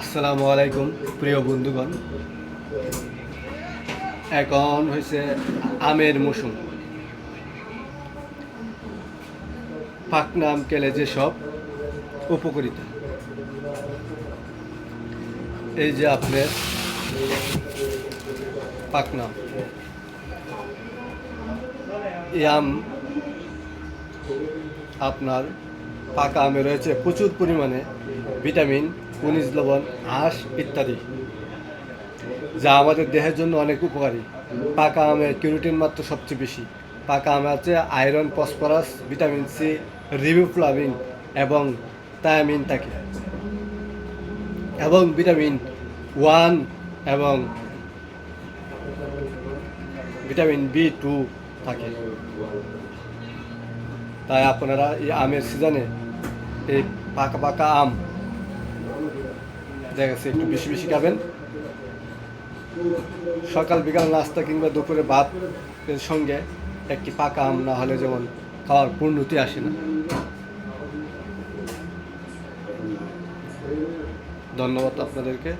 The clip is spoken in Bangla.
আসসালামু আলাইকুম, প্রিয় বন্ধুগণ। এখন হয়েছে আমের মৌসুম। পাকনাম কেলে যেসব উপকারিতা। এই যে আপনার পাকনাম। এই আম আপনার পাকা আমে রয়েছে প্রচুর পরিমাণে ভিটামিন খনিজ লবণ আঁশ ইত্যাদি, যা আমাদের দেহের জন্য অনেক উপকারী। পাকা আমের কিউরিটিন মাত্র সবচেয়ে বেশি। পাকা আমে আছে iron, phosphorus, vitamin C, riboflavin এবং তায়ামিন থাকে। এবং ভিটামিন ওয়ান এবং ভিটামিন বি টু থাকে। তাই আপনারা এই আমের সিজনে এই পাকা পাকা আম দেখা গেছে একটু বেশি বেশি খাবেন। সকাল বিকাল নাস্তা কিংবা দুপুরে ভাত এর সঙ্গে একটি পাকা আম না হলে যেমন খাওয়ার পূর্ণতি আসে না। ধন্যবাদ আপনাদেরকে।